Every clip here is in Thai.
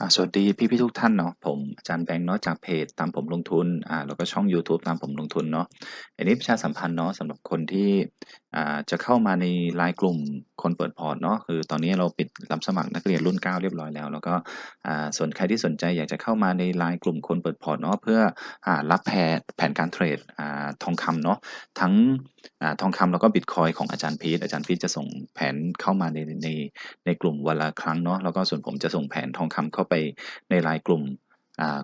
อ่าสวัสดีพี่ๆทุกท่านเนาะผมอาจารย์แบงค์เนาะจากเพจตามผมลงทุนอ่าแล้วก็ช่องยูทูบตามผมลงทุนเนาะอันนี้ประชาสัมพันธ์เนาะสำหรับคนที่อ่าจะเข้ามาในไลน์กลุ่มคนเปิดพอร์ตเนาะคือตอนนี้เราปิดรับสมัครนักเรียนรุ่น 9 เรียบร้อยแล้ว แล้วก็อ่าส่วนใครที่สนใจอยากจะเข้ามาในไลน์กลุ่มคนเปิดพอร์ตเนาะเพื่ออ่ารับแผนแผนการเทรดอ่าทองคำเนาะทั้งอ่าทองคำแล้วก็บิตคอยของอาจารย์พีทอาจารย์พีทจะส่งแผนเข้ามาในในในกลุ่มวันละครั้งเนาะแล้วก็ส่วนผมจะส่งแผนทองคำเข้าไปในไลน์กลุ่ม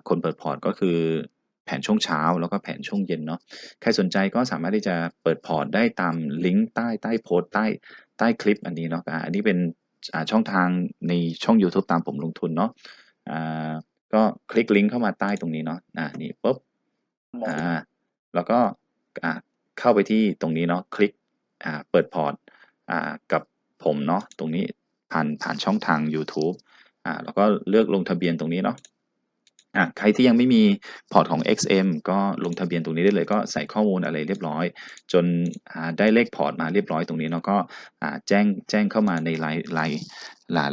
คนเปิดพอร์ตก็คือแผนช่วงเช้าแล้วก็แผนช่วงเย็นเนาะใครสนใจก็สามารถที่จะเปิดพอร์ตได้ตามลิงก์ใต้ใต้โพสต์ใต้ใต้คลิปอันนี้เนาะอันนี้เป็นช่องทางในช่อง YouTube ตามผมลงทุนเนาะอ่าก็คลิกลิงก์เข้ามาใต้ตรงนี้เนาะอ่านี่ปุ๊บอ่าแล้วก็อ่าเข้าไปที่ตรงนี้เนาะคลิกอ่าเปิดพอร์ตอ่ากับผมเนาะตรงนี้ผ่านผ่านช่องทาง YouTube อ่าแล้วก็เลือกลงทะเบียนตรงนี้เนาะอ่าใครที่ยังไม่มีพอร์ตของ XM ก็ลงทะเบียนตรงนี้ได้เลยก็ใส่ข้อมูลอะไรเรียบร้อย จนอ่าได้เลขพอร์ตมาเรียบร้อยตรงนี้เนาะก็อ่าแจ้งแจ้งเข้ามาในไลน์ไลน์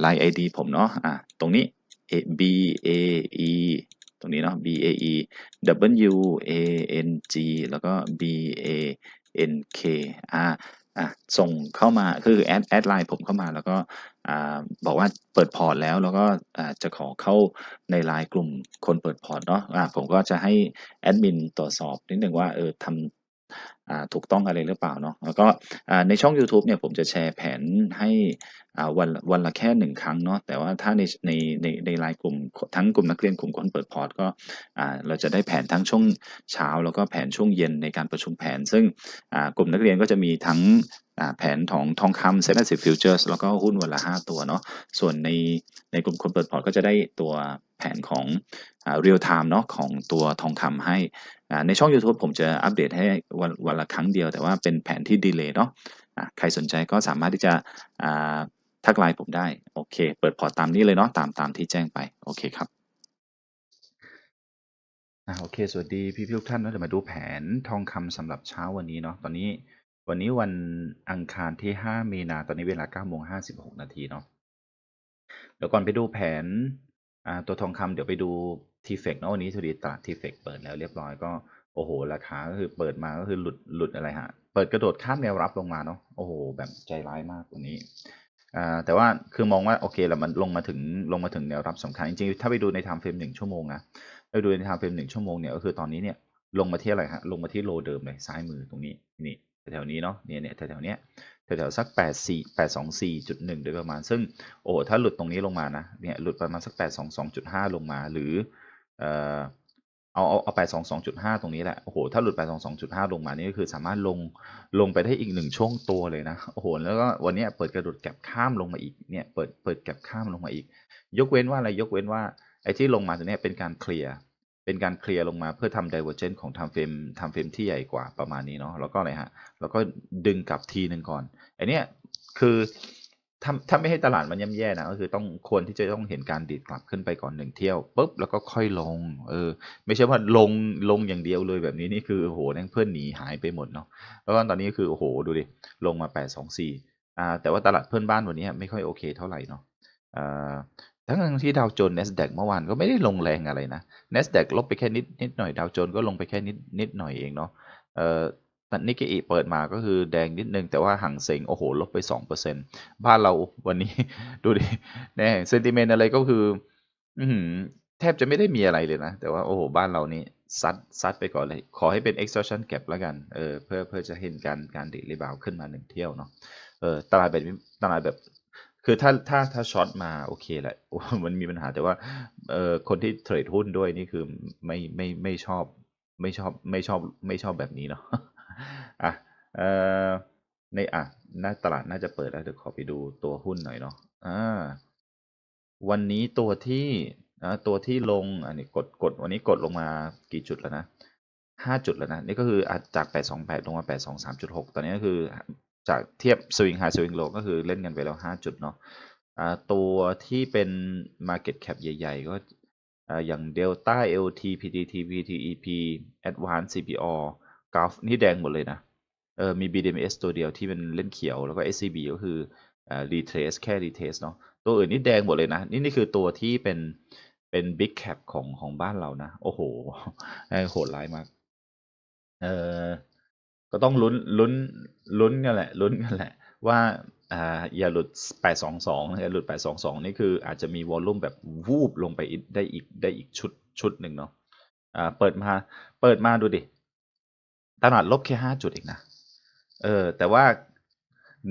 ไลน์ไอดีผมเนาะอ่าตรงนี้ A B A E ตรงนี้เนาะ B A E W A N G แล้วก็ B A N K อ่าอะส่งเข้ามาคือแอดแอดไลน์ผมเข้ามาแล้วก็ บอกว่าเปิดพอร์ตแล้วแล้วก็จะขอเข้าในไลน์กลุ่มคนเปิดพอร์ตเนาะะผมก็จะให้แอดมินตรวจสอบนิดหนึ่งว่าเออทำ ถูกต้องอะไรหรือเปล่าเนาะแล้วก็ในช่อง YouTube เนี่ยผมจะแชร์แผนให้วันวันละแค่หนึ่งครั้งเนาะแต่ว่าถ้าในในในในไลน์กลุ่มทั้งกลุ่มนักเรียนกลุ่มคนเปิดพอร์ตก็เราจะได้แผนทั้งช่วงเช้า แล้วก็แผนช่วงเย็นในการประชุมแผน ซึ่งกลุ่มนักเรียนก็จะมีทั้งแผนของทองคำเซ็นต์สิบฟิวเจอร์สแล้วก็หุ้นวันละ 5 ตัวเนาะส่วนในในกลุ่มคนเปิดพอร์ตก็จะได้ตัวแผนของเรียลไทม์เนาะของตัวทองคำให้ ในช่อง YouTube ผมจะอัปเดตให้วันวันละครั้งเดียว แต่ว่าเป็นแผนที่ดีเลย์เนาะใครสนใจก็สามารถที่จะทักไลน์ผมได้ โอเค เปิดพอร์ตตามนี้เลยเนาะตามตามที่แจ้งไป โอเคครับอ่าโอเค สวัสดีพี่ๆทุกท่านเนาะเดี๋ยวมาดูแผนทองคำสำหรับเช้าวันนี้เนาะตอนนี้วันนี้วันอังคารที่ 5 มีนาตอนนี้เวลา9โมง56 นาทีเนาะเดี๋ยวก่อนไปดูแผน ตัวทองคำเดี๋ยวไปดูทีเฟกเนาะวันนี้สวัสดีตลาดทีเฟกเปิดแล้วเรียบร้อยก็โอ้โห ราคาก็คือเปิดมาก็คือหลุดหลุดอะไรฮะ เปิดกระโดดข้ามแนวรับลงมาเนาะโอ้โห แบบใจร้ายมากวันนี้อ่าแต่ว่าคือมองว่าโอเคแหละมันลงมาถึงลงมาถึงแนวรับสำคัญจริงๆถ้าไปดูในไทม์เฟรมหนึ่งชั่วโมงนะเราดูในไทม์เฟรมหนึ่งชั่วโมงเนี่ยก็คือตอนนี้เนี่ยลงมาที่อะไรฮะลงมาที่โลเดิมเลยซ้ายมือตรงนี้นี่แถวๆนี้เนาะเนี่ยเนี่ยแถวๆเนี้ย แถวๆสักแปดสี่แปดสองสี่จุดหนึ่งโดยประมาณ ซึ่งโอ้ถ้าหลุดตรงนี้ลงมานะเนี่ยหลุดประมาณสักแปดสองสองจุดห้าลงมา หรือเออเอาเอาเอาแปดสองสองจุดห้าตรงนี้แหละโอ้โหถ้าหลุดแปดสองสองจุดห้าลงมานี่ก็คือสามารถลงลงไปได้อีกหนึ่งช่วงตัวเลยนะโอ้โหแล้วก็วันนี้เปิดกระโดดแก็บข้ามลงมาอีกเนี่ยเปิดเปิดแก็บข้ามลงมาอีก ยกเว้นว่าอะไรยกเว้นว่าไอ้ที่ลงมาตรงนี้เป็นการเคลียร์ เป็นการเคลียร์ลงมาเพื่อทำ divergence ของ time frame time frame ที่ใหญ่กว่าประมาณนี้เนาะแล้วก็อะไรฮะแล้วก็ดึงกลับทีหนึ่งก่อนอันเนี้ยคือถ้าถ้าไม่ให้ตลาดมันย่ำแย่นะก็คือต้องควรที่จะต้องเห็นการดีดกลับขึ้นไปก่อนหนึ่งเที่ยวปุ๊บแล้วก็ค่อยลง เออ ไม่ใช่ว่าลงลงอย่างเดียวเลยแบบนี้นี่คือโอ้โหนั่งเพื่อนหนีหายไปหมดเนาะแล้วก็ตอนนี้คือโอ้โหดูดิลงมาแปดสองสี่อ่าแต่ว่าตลาดเพื่อนบ้านวันนี้ไม่ค่อยโอเคเท่าไหร่เนาะอ่า ทั้งที่ดาวโจนส์ NASDAQ เมื่อวานก็ไม่ได้ลงแรงอะไรนะ NASDAQ ลบไปแค่นิดนิดหน่อยดาวโจนส์ก็ลงไปแค่นิดนิดหน่อยเองเนาะเอ่อนิกเกอิเปิดมาก็คือแดงนิดนึง แต่ว่าหังเสงโอ้โห ลบไป 2%บ้านเราวันนี้ดูดิแน่เซนติเมนต์อะไรก็คืออืแทบจะไม่ได้มีอะไรเลยนะ แต่ว่าโอ้โห บ้านเรานี่ซัดซัดไปก่อนเลย ขอให้เป็น extortion gap แล้วกันเออเพื่อเพื่อจะเห็นการการดีรีบาวขึ้นมาหนึ่งเที่ยวเนาะเออตลาดแบบตลาดแบบ คือถ้าถ้าถ้าช็อตมาโอเคแหละมันมีปัญหาแต่ว่าเอ่อคนที่เทรดหุ้นด้วยนี่คือไม่ไม่ไม่ชอบไม่ชอบไม่ชอบไม่ชอบแบบนี้เนาะอะเอ่อในอะน่าตลาดน่าจะเปิดแล้วเดี๋ยวขอไปดูตัวหุ้นหน่อยเนาะอ่าวันนี้ตัวที่อ่าตัวที่ลงอันนี้กดกดวันนี้กดลงมากี่จุดแล้วนะห้าจุดแล้วนะนี่ก็คืออจากแปดสองแปดลงมาแปดสองสามจุดหกตอนนี้ก็คือ จากเทียบสวิงไฮสวิงโลก็คือเล่นกันไปแล้ว 5 จุดเนาะตัวที่เป็น Market Cap ใหญ่ ๆ ก็อ่าอย่าง Delta LT PTT PTEP Advance CPO Gulf นี่แดงหมดเลยนะเออมี BDMs ตัวเดียวที่เป็นเล่นเขียวแล้วก็ SCB ก็คืออ่า retrace แค่ retrace เนาะตัวอื่นนี่แดงหมดเลยนะ นี่นี่คือตัวที่เป็นเป็น Big Cap ของของบ้านเรานะ โอ้โหโหดร้ายมากเออ ก็ต้องลุ้นลุ้นลุ้นกันแหละลุ้นกันแหละ ว่าอ่าอย่าหลุด 822นะอย่าหลุด 822 นี่คืออาจจะมีวอลลุ่มแบบวูบลงไปอีกได้อีกได้อีกชุดชุดหนึ่งเนาะอ่าเปิดมาเปิดมาดูดิ ตลาดลบแค่ห้าจุดเองนะ เออ แต่ว่า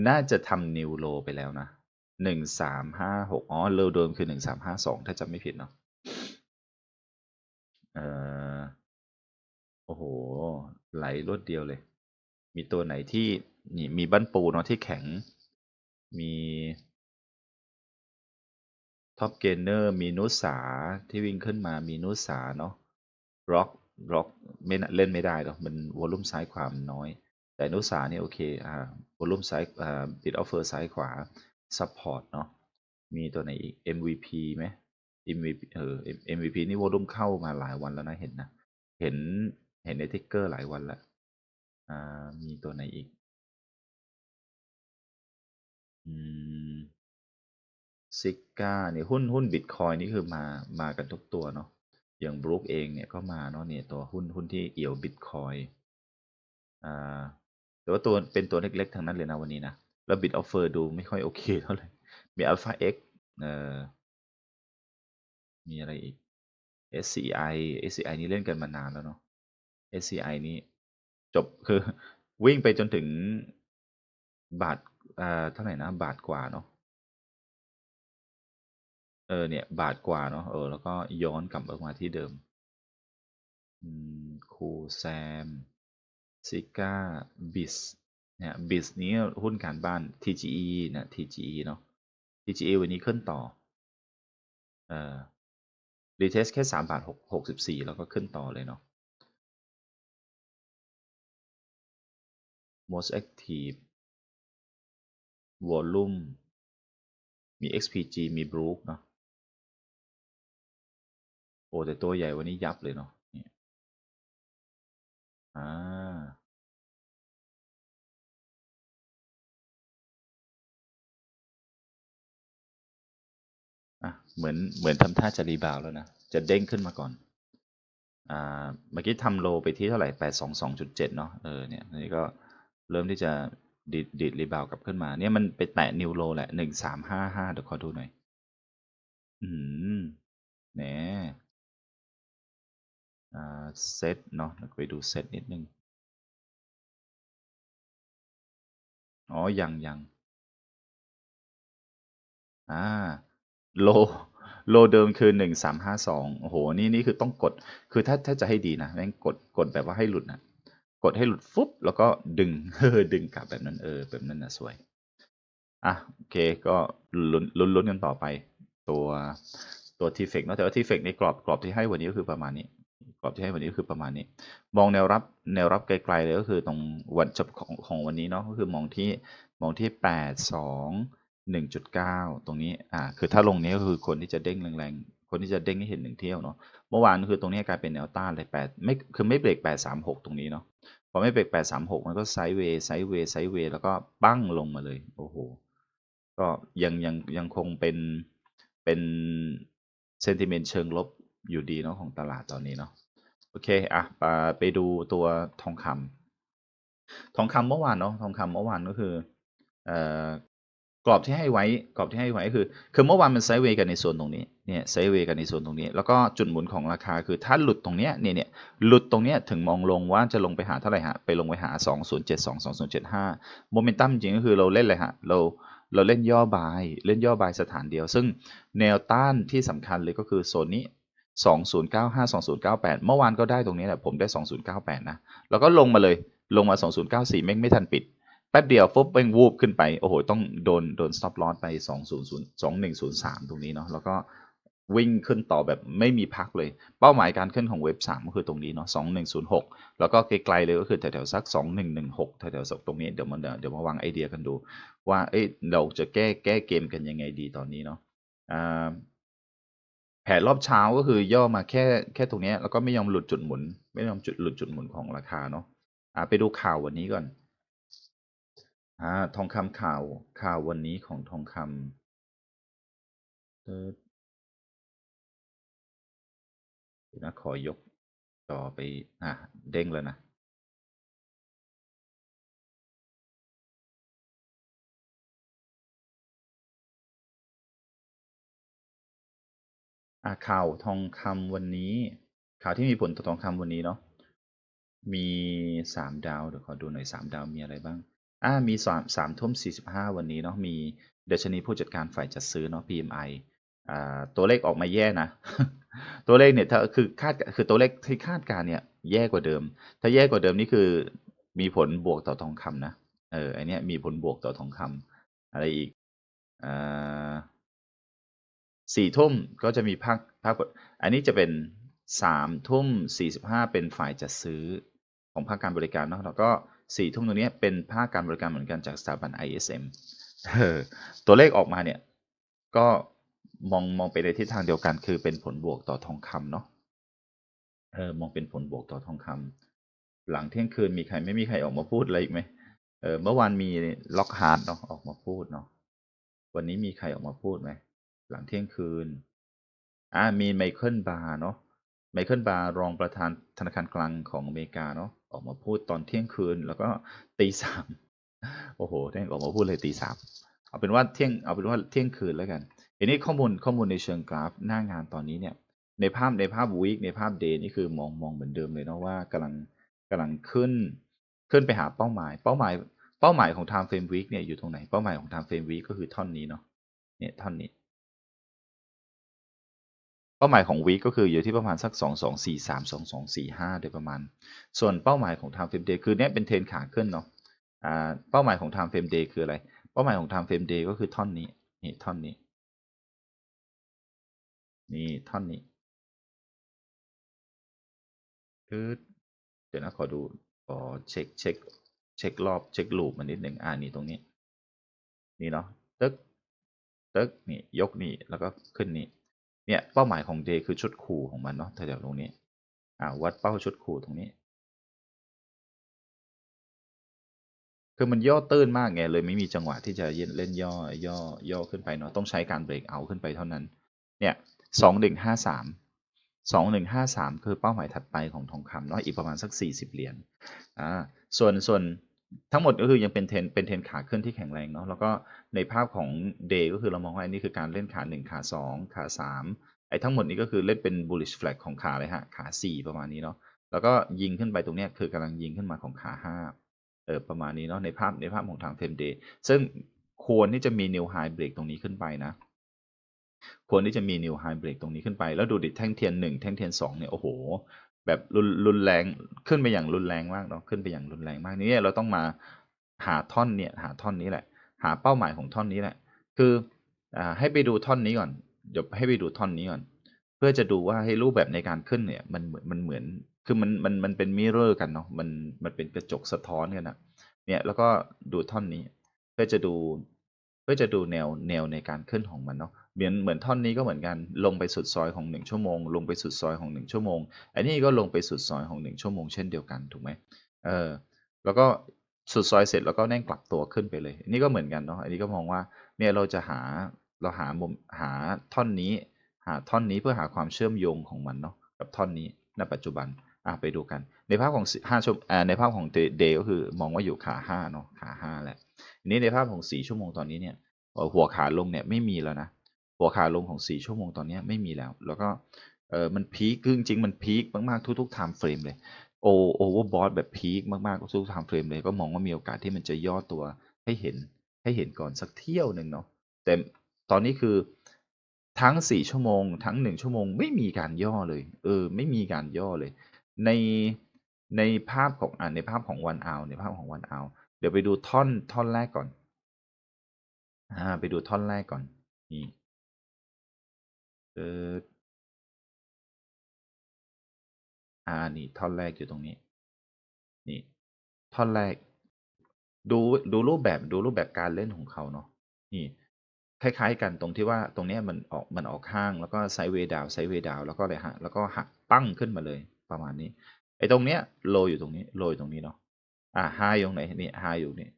น่าจะทำนิวโลไปแล้วนะหนึ่งสามห้าหกอ๋อโลเดิมคือหนึ่งสามห้าสองถ้าจำไม่ผิดเนาะเออโอ้โห ไหลรวดเดียวเลย มีตัวไหนที่นี่มีบั้นปูเนาะที่แข็ง มีท็อปเกนเนอร์มีนุสาที่วิ่งขึ้นมามีนุสาเนาะร็อกร็อกไม่เล่นไม่ได้หรอกมันวอลลุ่มซ้ายขวามันน้อย แต่นุสาเนี่ยโอเคอ่าวอลลุ่มซ้ายอ่าบิดออฟเฟอร์ซ้ายขวาซัพพอร์ตเนาะมีตัวไหนอีก MVP ไหม MVP เออ MVP นี่วอลลุ่มเข้ามาหลายวันแล้วนะเห็นนะ เห็นเห็นในทิกเกอร์หลายวันแล้ว มีตัวไหนอีก อืมซิก้าเนี่ยหุ้นหุ้นบิตคอยนี่คือมามากันทุกตัวเนาะอย่างบรูคเองเนี่ยก็มาเนาะเนี่ยตัวหุ้นหุ้นที่เอี่ยวบิตคอยอ่าแต่ว่าตัวเป็นตัวเล็กๆทั้งนั้นเลยนะวันนี้นะแล้วบิตออฟเฟอร์ดูไม่ค่อยโอเคเท่าไหร่มีอัลฟาเอ็กเอ่อมีอะไรอีก SCI SCI นี่เล่นกันมานานแล้วเนาะ SCI นี้ จบคือ วิ่งไปจนถึงบาทอ่าเท่าไหร่นะ บาทกว่าเนาะเออเนี่ย บาทกว่าเนาะเออแล้วก็ย้อนกลับมาที่เดิมอืมคูแซมซิก้าบิสเนี่ยบิสนี้หุ้นการบ้าน TGE นะ TGE เนาะ TGE วันนี้ขึ้นต่อเอ่อรีเทสแค่สามบาทหกหกสิบสี่แล้วก็ขึ้นต่อเลยเนาะ most active volume มี XPG มี Brook เนาะโอ้แต่ตัวใหญ่วันนี้ยับเลยเนาะนี่อ่าอะเหมือนเหมือนทำท่าจะรีบาวแล้วนะ จะเด้งขึ้นมาก่อน อ่า เมื่อกี้ทำโลไปที่เท่าไหร่แปดสองสองจุดเจ็ดเนาะ เออ เนี่ย นี่ก็ เริ่มที่จะดีดดีดรีบาวกลับขึ้นมา เนี่ยมันไปแตะนิวโลแหละหนึ่งสามห้าห้าเดี๋ยวขอดูหน่อย อืมแหนอ่าเซตเนาะไปดูเซตนิดนึง อ๋อ ยังยังอ่า โล โลเดิมคือหนึ่งสามห้าสองโอ้โห นี่นี่คือต้องกด คือถ้าถ้าจะให้ดีนะแม่งกดกดแบบว่าให้หลุดนะ กดให้หลุดฟุบแล้วก็ดึงเออดึงกลับแบบนั้นเออแบบนั้นนะสวยอะโอเคก็ลุ้นลุ้นลุ้นกันต่อไป ตัวตัวทีเฟกเนาะแต่ว่าทีเฟกในกรอบกรอบที่ให้วันนี้ก็คือประมาณนี้ กรอบที่ให้วันนี้ก็คือประมาณนี้ มองแนวรับแนวรับไกลๆเลยก็คือตรงวันจบของของวันนี้เนาะก็คือมองที่มองที่แปดสองหนึ่งจุดเก้าตรงนี้อ่าคือถ้าลงนี้ก็คือคนที่จะเด้งแรงๆคนที่จะเด้งให้เห็นหนึ่งเที่ยวเนาะเมื่อวานคือตรงนี้กลายเป็นแนวต้านเลยแปดไม่คือไม่เบรกแปดสามหกตรงนี้เนาะ พอไม่เบรกแปดสามหกมันก็ไซด์เวย์ไซด์เวย์ไซด์เวย์แล้วก็ปั้งลงมาเลย โอ้โห ก็ยังยังยังคงเป็นเป็นเซนติเมนต์เชิงลบอยู่ดีเนาะของตลาดตอนนี้เนาะโอเคอะไปไปดูตัวทองคำทองคำเมื่อวานเนาะทองคำเมื่อวานก็คือเอ่อกรอบที่ให้ไว้กรอบที่ให้ไว้คือ คือเมื่อวานมันไซด์เวย์กันในส่วนตรงนี้ เนี่ยไซเวกันในส่วนตรงนี้ แล้วก็จุดหมุนของราคาคือถ้าหลุดตรงเนี้ยเนี่ยเนี่ยหลุดตรงเนี้ยถึงมองลงว่าจะลงไปหาเท่าไหร่ฮะไปลงไปหา 2072 2075โมเมนตัมจริงก็คือเราเล่นเลยฮะเราเราเล่นย่อบายเล่นย่อบายสถานเดียว ซึ่งแนวต้านที่สำคัญเลยก็คือโซนนี้2095 2098 เมื่อวานก็ได้ตรงนี้แหละผมได้ 2098 นะ แล้วก็ลงมาเลยลงมา 2094 แม่งไม่ทันปิด แป๊บเดียวฟุบแม่งวูบขึ้นไป โอ้โห ต้องโดนโดน stop loss ไป 200 2103 ตรงนี้เนาะแล้วก็ วิ่งขึ้นต่อแบบไม่มีพักเลย เป้าหมายการขึ้นของเว็บ 3 ก็คือตรงนี้เนาะ2106 แล้วก็ไกลๆเลยก็คือแถวๆสัก 2116แถวๆสักตรงนี้เดี๋ยวมันเดี๋ยวมาวางไอเดียกันดู ว่าเอ้ยเราจะแก้แก้เกมกันยังไงดีตอนนี้เนาะแผนรอบเช้าก็คือย่อมาแค่แค่ตรงนี้แล้วก็ไม่ยอมหลุดจุดหมุน ไม่ยอมจุดหลุดจุดหมุนของราคาเนาะอ่าไปดูข่าววันนี้ก่อนอ่าทองคำข่าวข่าววันนี้ของทองคำ เดี๋ยวนะขอยกจอไป อะ เด้งแล้วนะ อะข่าวทองคำวันนี้ ข่าวที่มีผลต่อทองคำวันนี้เนาะ มีสามดาวเดี๋ยวขอดูหน่อยสามดาวมีอะไรบ้าง อ่ามีสามสามทุ่มสี่สิบห้าวันนี้เนาะ มีดัชนีผู้จัดการฝ่ายจัดซื้อเนาะ PMI ตัวเลขออกมาแย่นะ ตัวเลขเนี่ยถ้าคือคาดคือตัวเลขที่คาดการเนี่ยแย่กว่าเดิม ถ้าแย่กว่าเดิมนี่คือมีผลบวกต่อทองคำนะเอออันเนี้ยมีผลบวกต่อทองคำอะไรอีกอ่าสี่ทุ่มก็จะมีภาคภาคอันนี้จะเป็นสามทุ่มสี่สิบห้าเป็นฝ่ายจัดซื้อของภาคการบริการเนาะแล้วก็สี่ทุ่มตรงนี้เป็นภาคการบริการเหมือนกันจากสถาบัน ISM ตัวเลขออกมาเนี่ย ก็ มองมองไปในทิศทางเดียวกัน คือเป็นผลบวกต่อทองคำเนาะเออมองเป็นผลบวกต่อทองคำหลังเที่ยงคืนมีใครไม่มีใครออกมาพูดอะไรอีกไหมเออเมื่อวานมีล็อกฮาร์ดเนาะออกมาพูดเนาะวันนี้มีใครออกมาพูดไหมหลังเที่ยงคืนอ่ามีไมเคิลบาร์เนาะไมเคิลบาร์รองประธานธนาคารกลางของอเมริกาเนาะออกมาพูดตอนเที่ยงคืน แล้วก็ตีสามโอ้โหแท่ออกมาพูดเลยตีสามเอาเป็นว่าเที่ยงเอาเป็นว่าเที่ยงคืนแล้วกัน ทีนี้ข้อมูลข้อมูลในเชิงกราฟหน้างานตอนนี้เนี่ยในภาพในภาพวีคในภาพเดย์นี่คือมองมองเหมือนเดิมเลยเนาะว่ากำลังกำลังขึ้นขึ้นไปหาเป้าหมาย เป้าหมายเป้าหมายของ time frame week เนี่ยอยู่ตรงไหนเป้าหมายของ time frame week ก็คือท่อนนี้เนาะเนี่ยท่อนนี้ เป้าหมายของวีก็คืออยู่ที่ประมาณสัก 2 2 4 3 2 2 4 5 โดยประมาณ ส่วนเป้าหมายของ time frame day คือเนี้ยเป็นเทรนขาขึ้นเนาะอ่าเป้าหมายของ time frame day คืออะไร เป้าหมายของ time frame day ก็คือท่อนนี้นี่ท่อนนี้ นี่ท่อนนี้คือเดี๋ยวนะขอดูขอเช็คเช็คเช็ครอบเช็คลูปมันนิดหนึ่งอ่านี่ตรงนี้ นี่เนาะตึ๊กตึ๊กนี่ยกนี่แล้วก็ขึ้นนี่เนี่ยเป้าหมายของ day คือชุดคู่ของมันเนาะแถวๆตรงนี้อ่าวัดเป้าชุดคู่ตรงนี้ คือมันย่อตื้นมากไงเลยไม่มีจังหวะที่จะเล่นย่อย่อย่อขึ้นไปเนาะต้องใช้การเบรกเอาขึ้นไปเท่านั้น เนี่ย สองหนึ่งห้าสามสองหนึ่งห้าสามคือเป้าหมายถัดไปของทองคำเนาะอีกประมาณสักสี่สิบเหรียญอ่าส่วนส่วนทั้งหมดก็คือยังเป็นเทนเป็นเทนขาขึ้นที่แข็งแรงเนาะแล้วก็ในภาพของเดย์ก็คือเรามองว่าอันนี้คือการเล่นขาหนึ่งขาสองขาสามไอ้ทั้งหมดนี้ก็คือเล่นเป็น bullish flag ของขาเลยฮะขาสี่ประมาณนี้เนาะแล้วก็ยิงขึ้นไปตรงเนี้ยคือกำลังยิงขึ้นมาของขาห้าเออประมาณนี้เนาะในภาพในภาพของทางเทมเดย์ซึ่งควรที่จะมี new high break ตรงนี้ขึ้นไปนะ ควรที่จะมี new high break ตรงนี้ขึ้นไป แล้วดูดิแท่งเทียนหนึ่งแท่งเทียนสองเนี่ยโอ้โห แบบรุนรุนแรงขึ้นไปอย่างรุนแรงมากเนาะขึ้นไปอย่างรุนแรงมากนี่เราต้องมาหาท่อนเนี่ยหาท่อนนี้แหละ หาเป้าหมายของท่อนนี้แหละ คืออ่าให้ไปดูท่อนนี้ก่อนเดี๋ยวให้ไปดูท่อนนี้ก่อน เพื่อจะดูว่าให้รูปแบบในการขึ้นเนี่ยมันเหมือนมันเหมือนคือมันมันมันเป็นมิเรอร์กันเนาะมันมันเป็นกระจกสะท้อนกันนะเนี่ยแล้วก็ดูท่อนนี้ เพื่อจะดู เพื่อจะดูแนวแนวในการขึ้นของมันเนาะ เหมือนเหมือนท่อนนี้ก็เหมือนกัน ลงไปสุดซอยของหนึ่งชั่วโมง ลงไปสุดซอยของหนึ่งชั่วโมง อันนี้ก็ลงไปสุดซอยของหนึ่งชั่วโมงเช่นเดียวกันถูกไหมเออแล้วก็สุดซอยเสร็จแล้วก็แน่งกลับตัวขึ้นไปเลยอันนี้ก็เหมือนกันเนาะอันนี้ก็มองว่าเนี่ยเราจะหาเราหามุมหาท่อนนี้หาท่อนนี้เพื่อหาความเชื่อมโยงของมันเนาะกับท่อนนี้ณปัจจุบันอะไปดูกัน ในภาพของห้าชั่วในภาพของเดย์ก็คือมองว่าอยู่ขาห้าเนาะขาห้าแหละอันนี้ในภาพของสี่ชั่วโมงตอนนี้เนี่ยหัวขาลงเนี่ยไม่มีแล้วนะ หัวขาลงของ 4 ชั่วโมงตอนนี้ไม่มีแล้ว แล้วก็เออมันพีคคือจริงๆมันพีคมากๆทุกๆ time frame เลยโอโอเวอร์บอทแบบพีคมากๆทุกๆ time frame เลยก็มองว่ามีโอกาสที่มันจะย่อตัวให้เห็นให้เห็นก่อนสักเที่ยวหนึ่งเนาะแต่ตอนนี้คือทั้ง 4 ชั่วโมง ทั้ง 1 ชั่วโมงไม่มีการย่อเลยเออไม่มีการย่อเลย ในในภาพของอ่าในภาพของวันเอาในภาพของวันเอาเดี๋ยวไปดูท่อนท่อนแรกก่อนอ่าไปดูท่อนแรกก่อนนี่ เอออ่านี่ท่อนแรกอยู่ตรงนี้ นี่ ท่อนแรก ดูดูรูปแบบดูรูปแบบการเล่นของเขาเนาะนี่ คล้ายๆ กันตรงที่ว่าตรงเนี้ยมันออกมันออกข้างแล้วก็ไซเวดาวไซเวดาวแล้วก็อะไรฮะแล้วก็หักปั้งขึ้นมาเลยประมาณนี้ไอ้ตรงเนี้ยโลอยู่ตรงนี้โลอยู่ตรงนี้เนาะอ่าไฮอยู่ตรงไหนนี่ไฮอยู่นี่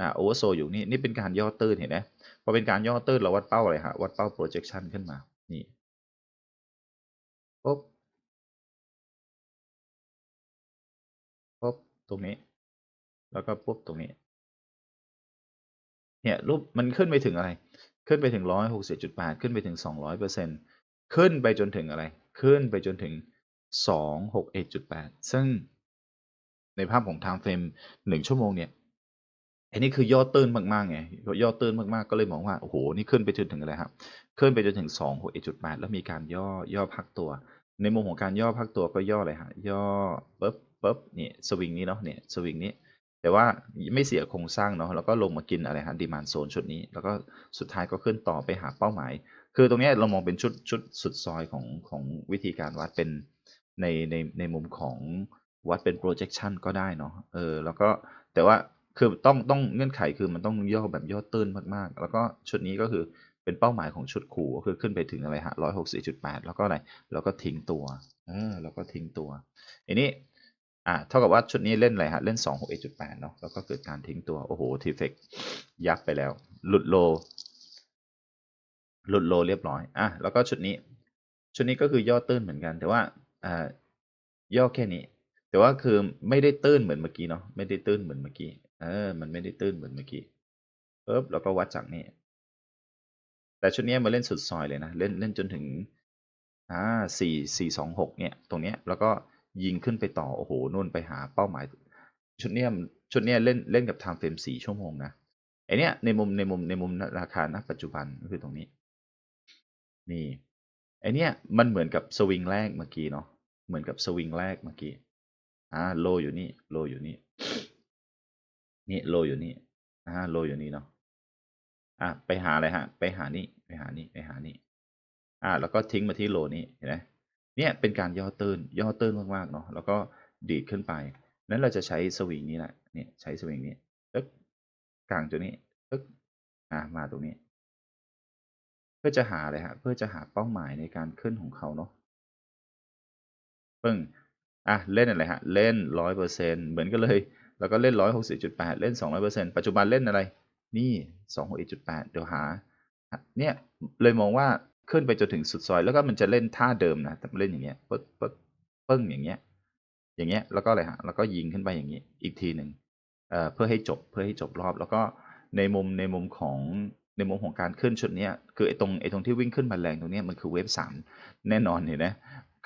อ่าโอเวอร์โซอยู่นี่นี่เป็นการย่อตื้นเห็นไหมพอเป็นการย่อตื้นเราวัดเป้าอะไรฮะวัดเป้า projection ขึ้นมานี่ ปุ๊บปุ๊บตรงนี้ แล้วก็ปุ๊บตรงนี้ เนี่ยรูปมันขึ้นไปถึงอะไร ขึ้นไปถึงร้อยหกสิบจุดแปดขึ้นไปถึงสองร้อยเปอร์เซ็นต์ขึ้นไปจนถึงอะไร ขึ้นไปจนถึงสองหกเอ็ดจุดแปดซึ่งในภาพของทางเฟรมหนึ่งชั่วโมงเนี่ยอันนี้คือย่อตื่นมากๆไงย่อตื่นมากๆก็เลยมองว่าโอ้โหนี่ขึ้นไปจนถึงอะไรครับ ขึ้นไปจนถึง2 6 1 8แล้วมีการย่อย่อพักตัว ในมุมของการย่อพักตัวก็ย่ออะไรฮะย่อปุ๊บปุ๊บนี่สวิงนี้เนาะเนี่ยสวิงนี้ แต่ว่าไม่เสียโครงสร้างเนาะแล้วก็ลงมากินอะไรฮะดีมานโซนชุดนี้ แล้วก็สุดท้ายก็ขึ้นต่อไปหาเป้าหมาย คือตรงนี้เรามองเป็นชุดชุดสุดซอยของของวิธีการวัดเป็นในในในมุมของวัดเป็น projection ก็ได้เนาะเออแล้วก็แต่ว่าคือต้องต้องเงื่อนไขคือมันต้องย่อแบบย่อตื้นมากๆ แล้วก็ชุดนี้ก็คือ เป็นเป้าหมายของชุดขู่ก็คือขึ้นไปถึงอะไรฮะร้อยหกสิบจุดแปดแล้วก็อะไรแล้วก็ทิ้งตัวเออแล้วก็ทิ้งตัวอันนี้อ่าเท่ากับว่าชุดนี้เล่นอะไรฮะเล่นสองหกเอ็ดจุดแปดเนาะแล้วก็เกิดการทิ้งตัวโอ้โหทีเฟกยักษ์ไปแล้ว หลุดโล หลุดโลเรียบร้อยอะแล้วก็ชุดนี้ ชุดนี้ก็คือย่อตื้นเหมือนกัน แต่ว่าอ่าย่อแค่นี้ แต่ว่าคือไม่ได้ตื้นเหมือนเมื่อกี้เนาะไม่ได้ตื้นเหมือนเมื่อกี้เออมันไม่ได้ตื้นเหมือนเมื่อกี้ปึ๊บแล้วก็วัดจากนี้ แต่ชุดนี้มาเล่นสุดซอยเลยนะ เล่นเล่นจนถึงอ่าสี่สี่สองหกเนี่ย ตรงเนี้ยแล้วก็ยิงขึ้นไปต่อ โอ้โหนู่นไปหาเป้าหมาย ชุดเนี้ยชุดเนี้ยเล่นเล่นกับ time frame สี่ชั่วโมงนะไอเนี้ยในมุมในมุมในมุมราคาณปัจจุบันก็คือตรงนี้ นี่ไอเนี้ยมันเหมือนกับสวิงแรกเมื่อกี้เนาะเหมือนกับสวิงแรกเมื่อกี้อ่าโลอยู่นี่โลอยู่นี่นี่โลอยู่นี่อ่าโลอยู่นี่เนาะ อะไปหาอะไรฮะ ไปหานี่ไปหานี่ไปหานี่อ่าแล้วก็ทิ้งมาที่โลนี้เห็นไหมเนี่ยเป็นการย่อตื้นย่อตื้นมากๆเนาะแล้วก็ดีดขึ้นไปนั้นเราจะใช้สวิงนี้แหละเนี่ยใช้สวิงนี้ปึ๊บกลางตัวนี้ปึ๊บอ่ามาตรงนี้ เพื่อจะหาอะไรฮะ เพื่อจะหาเป้าหมายในการขึ้นของเขาเนาะปึ้งอะเล่นอะไรฮะ เล่นร้อยเปอร์เซ็นเหมือนกันเลย แล้วก็เล่นร้อยหกสิบจุดแปดเล่นสองร้อยเปอร์เซ็นปัจจุบันเล่นอะไร นี่สองหกจุดแปดเดี๋ยวหา เนี่ยเลยมองว่าขึ้นไปจนถึงสุดซอย แล้วก็มันจะเล่นท่าเดิมนะแต่เล่นอย่างเงี้ยปึ๊บปึ๊บปึ้งอย่างเงี้ย อย่างเงี้ยแล้วก็อะไรฮะแล้วก็ยิงขึ้นไปอย่างนี้ยอีกทีหนึ่งเอ่อเพื่อให้จบเพื่อให้จบรอบ แล้วก็ในมุมในมุมของในมุมของการขึ้นชุดเนี้ยคือไอ้ตรงไอ้ตรงที่วิ่งขึ้นมาแรงตรงเนี้ยมันคือเวฟสามแน่นอนเห็นไหม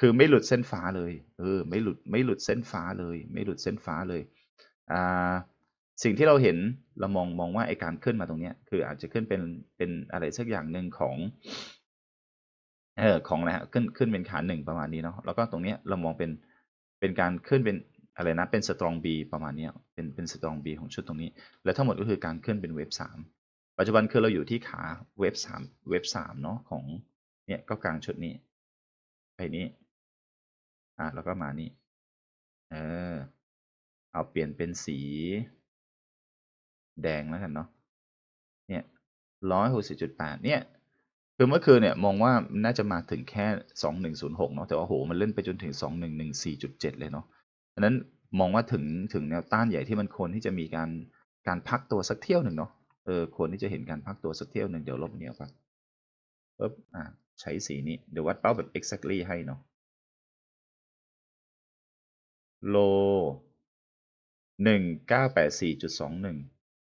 คือไม่หลุดเส้นฟ้าเลย เออ ไม่หลุดไม่หลุดเส้นฟ้าเลย ไม่หลุดเส้นฟ้าเลย อ่า สิ่งที่เราเห็นเรามองมองว่าไอการขึ้นมาตรงเนี้ยคืออาจจะขึ้นเป็นเป็นอะไรสักอย่างหนึ่งของเออของอะฮะขึ้นขึ้นเป็นขาหนึ่งประมาณนี้เนาะแล้วก็ตรงเนี้ยเรามองเป็นเป็นการขึ้นเป็นอะไรนะเป็นสตรองบีประมาณนี้เป็นเป็นสตรองบีของชุดตรงนี้ แล้วทั้งหมดก็คือการขึ้นเป็นเวฟสามปัจจุบันคือเราอยู่ที่ขาเวฟสามเวฟสามเนาะของเนี่ยก็กลางชุดนี้ไปนี้อะแล้วก็มานี่เออเอาเปลี่ยนเป็นสี แดงแล้วกันเนาะเนี่ยร้อยหกสิบจุดแปดเนี่ยคือเมื่อคืนเนี่ยมองว่าน่าจะมาถึงแค่สองหนึ่งศูนย์หกเนาะแต่ว่าโหมันเล่นไปจนถึงสองหนึ่งหนึ่งสี่จุดเจ็ดเลยเนาะดังนั้นมองว่าถึงถึงแนวต้านใหญ่ที่มันควรที่จะมีการการพักตัวสักเที่ยวหนึ่งเนาะเออควรที่จะเห็นการพักตัวสักเที่ยวหนึ่งเดี๋ยวลบเหนียวครับปึ๊บอ่าใช้สีนี้เดี๋ยววัดเป้าแบบ exactly ให้เนาะโลหนึ่งเก้าแปดสี่จุดสองหนึ่ง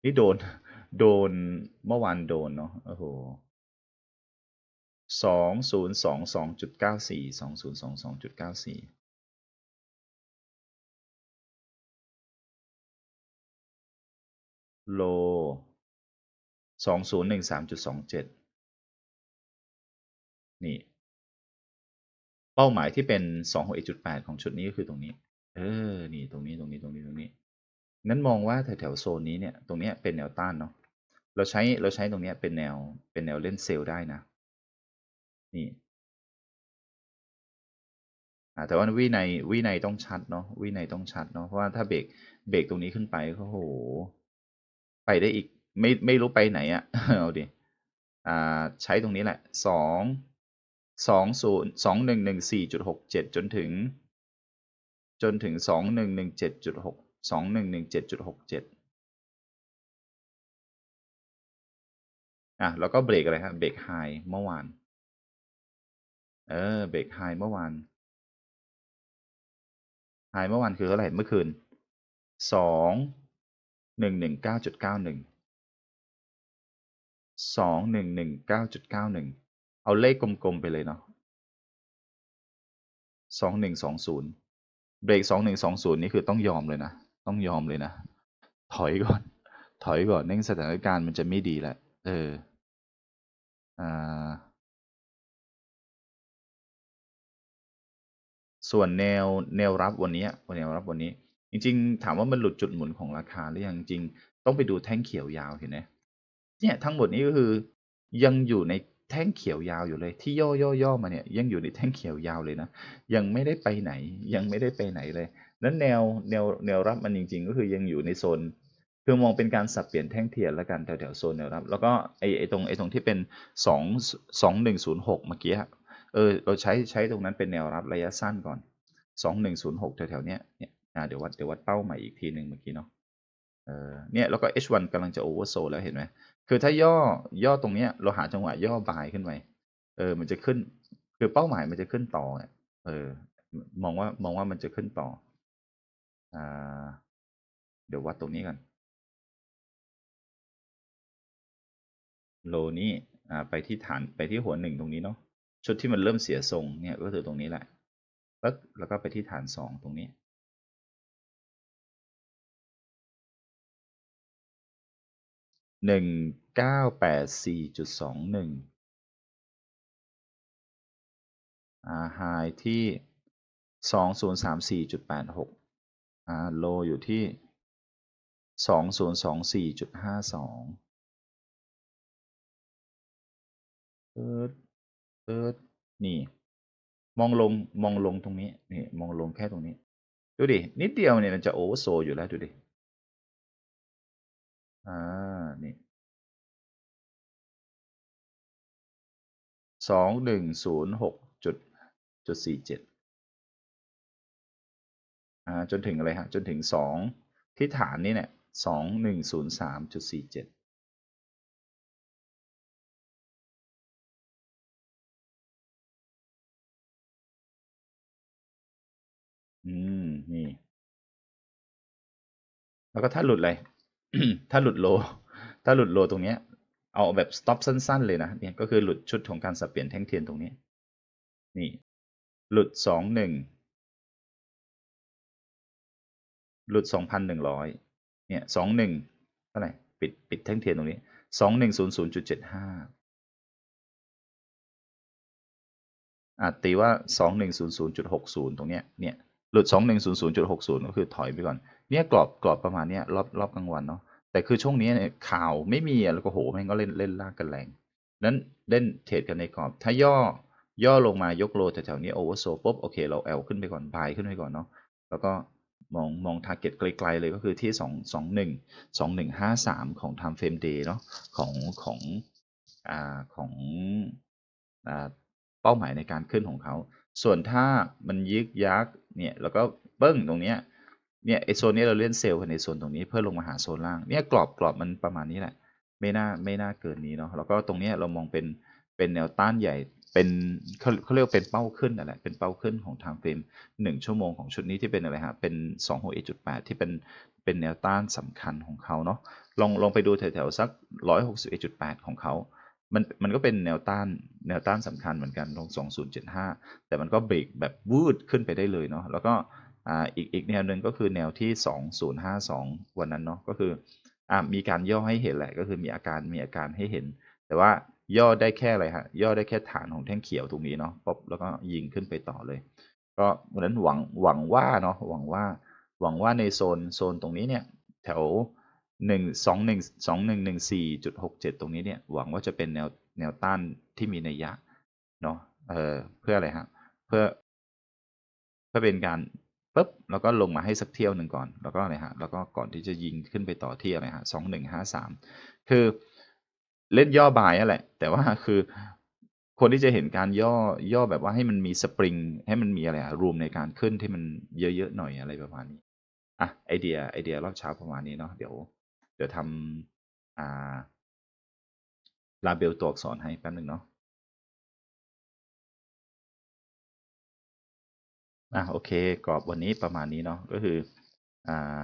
นี่โดน โดนเมื่อวานโดนเนาะโอ้โหสองศูนย์สองสองจุดเก้าสี่สองศูนย์สองสองจุดเก้าสี่โลสองศูนย์หนึ่งสามจุดสองเจ็ดนี่ เป้าหมายที่เป็นสองหกเอจุดแปดของชุดนี้ก็คือตรงนี้ เออ นี่ตรงนี้ตรงนี้ตรงนี้ตรงนี้ งั้นมองว่าแถวแถวโซนนี้เนี่ยตรงนี้เป็นแนวต้านเนาะเราใช้เราใช้ตรงนี้เป็นแนวเป็นแนวเล่นเซลล์ได้นะนี่อแต่ว่าวิในวิในต้องชัดเนาะวิในต้องชัดเนาะเพราะว่าถ้าเบรกเบรกตรงนี้ขึ้นไปก็โห ไปได้อีกไม่ไม่รู้ไปไหนอะเอาดิอ่าใช้ตรงนี้แหละสองสองศูนย์สองหนึ่งหนึ่งสี่จุดหกเจ็ดจนถึง จนถึงสองหนึ่งหนึ่งเจ็ดจุดหก สองหนึ่งหนึ่งเจ็ดจุดหกเจ็ดอะแล้วก็เบรกอะไรครับเบรกไฮเมื่อวาน เออเบรกไฮเมื่อวานไฮเมื่อวานคือเท่าไหร่เมื่อคืนสองหนึ่งหนึ่งเก้าจุดเก้าหนึ่งสองหนึ่งหนึ่งเก้าจุดเก้าหนึ่งเอาเลขกลมๆไปเลยเนาะสองหนึ่งสองศูนย์เบรกสองหนึ่งสองศูนย์นี่คือต้องยอมเลยนะ ต้องยอมเลยนะ ถอยก่อน ถอยก่อนเนื่องสถานการณ์มันจะไม่ดีแหล้วเอออ่าส่วนแนวแนวรับวันนี้แนวรับวันนี้ จริง ๆ ถามว่ามันหลุดจุดหมุนของราคาหรือยังจริง ต้องไปดูแท่งเขียวยาวเห็นไหมเนี่ยทั้งหมดนี้ก็คือ ยังอยู่ในแท่งเขียวยาวอยู่เลย ที่ย่อย่อย่อมาเนี่ยยังอยู่ในแท่งเขียวยาวเลยนะยังไม่ได้ไปไหน ยังไม่ได้ไปไหนเลย นั้นแนวแนวแนวรับมันจริง ๆ ก็คือยังอยู่ในโซนคือมองเป็นการสับเปลี่ยนแท่งเทียนล้วกันแถวๆโซนแนวรับแล้วก็ไอไอตรงไอตรงที่เป็นสองสองหนึ่งศูนย์หกเมื่อกี้เออเราใช้ใช้ตรงนั้นเป็นแนวรับระยะสั้นก่อนสองหนึ่งศูนย์หกแถวๆเนี้ยเนี่ยอ่าเดี๋ยววัดเดี๋ยววัดเป้าใหม่อีกทีหนึ่งเมื่อกี้เนาะเออเนี่ยแล้วก็ H1 กำลังจะโอเวอร์โซแล้วเห็นไหมคือถ้าย่อย่อตรงเนี้ยเราหาจังหวะย่อบายขึ้นไปเออมันจะขึ้น คือเป้าหมายมันจะขึ้นต่อเนี่ยเออมองว่ามองว่ามันจะขึ้นต่อ เดี๋ยววัดตรงนี้กันโลนี้อ่ไปที่ฐานไปที่หัวหนึ่งตรงนี้เนาะชุดที่มันเริ่มเสียทรงเนี่ยก็คือตรงนี้แหละปึ๊บแล้วก็ไปที่ฐานสองตรงนี้ หนึ่งเก้าแปดสี่จุดสองหนึ่งอ่าไฮที่สองศูนย์สามสี่จุดแปดหก อ่าโลอยู่ที่สองศูนย์สองสี่จุดห้าสองเอิร์ดเอิร์ดนี่ มองลงมองลงตรงนี้นี่มองลงแค่ตรงนี้ ดูดิ นิดเดียวเนี่ยมันจะโอเวอร์โซอยู่แล้วดูดิ อ่า นี่สองหนึ่งศูนย์หกจุดจุดสี่เจ็ด จนถึงอะไรฮะจนถึงสองที่ฐานนี้เนี่ยสองหนึ่งศูนย์สามจุดสี่เจ็ดอืม นี่ แล้วก็ถ้าหลุดอะไร ถ้าหลุดโล ถ้าหลุดโลตรงเนี้ย เอาแบบ stop สั้น ๆ เลยนะ เนี่ยก็คือหลุดชุดของการสับเปลี่ยนแท่งเทียนตรงนี้ นี่ หลุดสองหนึ่ง หลุดสองพันหนึ่งร้อยเนี่ยสองหนึ่งเท่าไหร่ ปิด ปิดแท่งเทียนตรงนี้สองหนึ่งศูนย์ศูนย์จุดเจ็ดห้าอะตีว่าสองหนึ่งศูนย์ศูนย์จุดหกศูนย์ตรงเนี้ย เนี่ย หลุดสองหนึ่งศูนย์ศูนย์จุดหกศูนย์ก็คือถอยไปก่อน เนี่ยกรอบ กรอบประมาณเนี้ยรอบ รอบกลางวันเนาะ แต่คือช่วงนี้เนี่ยข่าวไม่มีแล้วก็โหแม่งก็เล่น เล่นลากกันแรง นั้นเล่นเทรดกันในกรอบ ถ้าย่อย่อลงมายกโลแถวๆนี้โอเวอร์โซปุ๊บโอเคเราแอลขึ้นไปก่อนบายขึ้นไปก่อนเนาะแล้วก็ มองมองทาร์เก็ตไกลๆเลยก็คือที่สองสองหนึ่งสองหนึ่งห้าสามของ time frame day เนาะของของอ่าของอ่าเป้าหมายในการขึ้นของเขา ส่วนถ้ามันยึกยักเนี่ยแล้วก็เบิ้งตรงเนี้ยเนี่ยไอโซนนี้เราเล่นเซลล์กันในโซนตรงนี้เพื่อลงมาหาโซนล่างเนี่ยกรอบกรอบมันประมาณนี้แหละ ไม่น่าไม่น่าเกินนี้เนาะแล้วก็ตรงเนี้ยเรามองเป็นเป็นแนวต้านใหญ่ เป็นเขาเขาเรียกเป็นเป้าขึ้นนั่นแหละเป็นเป้าขึ้นของ time frame หนึ่งชั่วโมงของชุดนี้ที่เป็นอะไรฮะเป็นสองหกเอจุดแปดที่เป็นเป็นแนวต้านสำคัญของเขาเนาะลองลองไปดูแถวๆสักร้อยหกสิบเอจุดแปดของเขามันมันก็เป็นแนวต้านแนวต้านสำคัญเหมือนกันลงสองศูนย์เจ็ดห้าแต่มันก็เบรกแบบวืดขึ้นไปได้เลยเนาะแล้วก็อ่าอีกอีกแนวหนึ่งก็คือแนวที่สองศูนย์ห้าสองวันนั้นเนาะก็คืออ่ามีการย่อให้เห็นแหละก็คือมีอาการมีอาการให้เห็น แต่ว่า ย่อได้แค่อะไรฮะ ย่อได้แค่ฐานของแท่งเขียวตรงนี้เนาะปุ๊บแล้วก็ยิงขึ้นไปต่อเลย ก็วันนั้นหวังหวังว่าเนาะหวังว่าหวังว่าในโซนโซนตรงนี้เนี่ย แถวหนึ่งสองหนึ่งสองหนึ่งหนึ่งสี่จุดหกเจ็ดตรงนี้เนี่ยหวังว่าจะเป็นแนวแนวต้านที่มีนัยยะเนาะเออเพื่ออะไรฮะเพื่อ เพื่อเป็นการปุ๊บแล้วก็ลงมาให้สักเที่ยวหนึ่งก่อน แล้วก็อะไรฮะแล้วก็ก่อนที่จะยิงขึ้นไปต่อที่อะไรฮะสองหนึ่งห้าสามคือ เล่นย่อบายนั่นแหละ แต่ว่าคือคนที่จะเห็นการย่อย่อแบบว่าให้มันมีสปริง ให้มันมีอะไรอะรูมในการขึ้นที่มันเยอะๆหน่อยอะไรประมาณนี้อะไอเดียไอเดียรอบเช้าประมาณนี้เนาะเดี๋ยวเดี๋ยวทำอ่าลาเบลตัวอักษรให้แป๊บหนึ่งเนาะอะโอเคกรอบวันนี้ประมาณนี้เนาะก็คืออ่า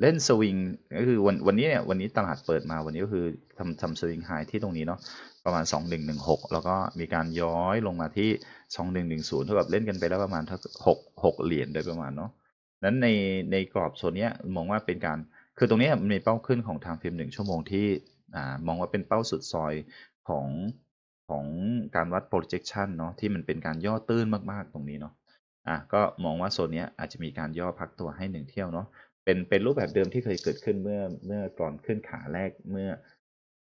เล่นสวิงก็คือวันวันนี้เนี่ยวันนี้ตลาดเปิดมาวันนี้ก็คือทำทำสวิงไฮที่ตรงนี้เนาะประมาณ 2116 แล้วก็มีการย้อยลงมาที่ 2110 เท่ากับเล่นกันไปแล้วประมาณทักหกหกเหรียญโดยประมาณเนาะนั้นในในกรอบโซนเนี้ยมองว่าเป็นการคือตรงนี้มันมีเป้าขึ้นของทางฟิล์มหนึ่งชั่วโมงที่อ่ามองว่าเป็นเป้าสุดซอยของของการวัด projection เนาะที่มันเป็นการย่อตื้นมากๆตรงนี้เนาะอะก็มองว่าโซนเนี้ยอาจจะมีการย่อพักตัวให้หนึ่งเที่ยวเนาะ เป็นเป็นรูปแบบเดิมที่เคยเกิดขึ้นเมื่อเมื่อก่อนขึ้นขาแรกเมื่อ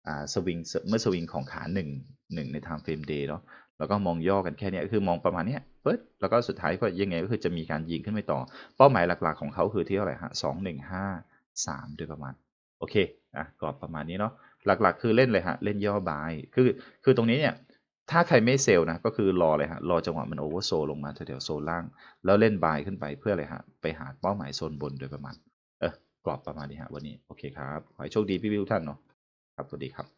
อ่าสวิงเมื่อสวิงของขาหนึ่งหนึ่งใน time frame day เนาะแล้วก็มองย่อกันแค่นี้คือมองประมาณนี้ยเปิดแล้วก็สุดท้ายก็ยังไงก็คือจะมีการยิงขึ้นไปต่อ เป้าหมายหลักๆของเขาคือที่เท่าไหร่ฮะสองหนึ่งห้าสามโดยประมาณโอเคอะกรอบประมาณนี้เนาะหลักๆ คือเล่นเลยฮะเล่นย่อบายคือคือตรงนี้เนี่ยถ้าใครไม่เซลนะก็คือรอเลยฮะรอจังหวะมันโอเวอร์โซลงมาแถวๆโซนล่าง แล้วเล่นบายขึ้นไปเพื่ออะไรฮะไปหาเป้าหมายโซนบนโดยประมาณ กรอบประมาณนี้ฮะวันนี้โอเคครับขอให้โชคดีพี่ๆทุกท่านเนาะครับสวัสดีครับ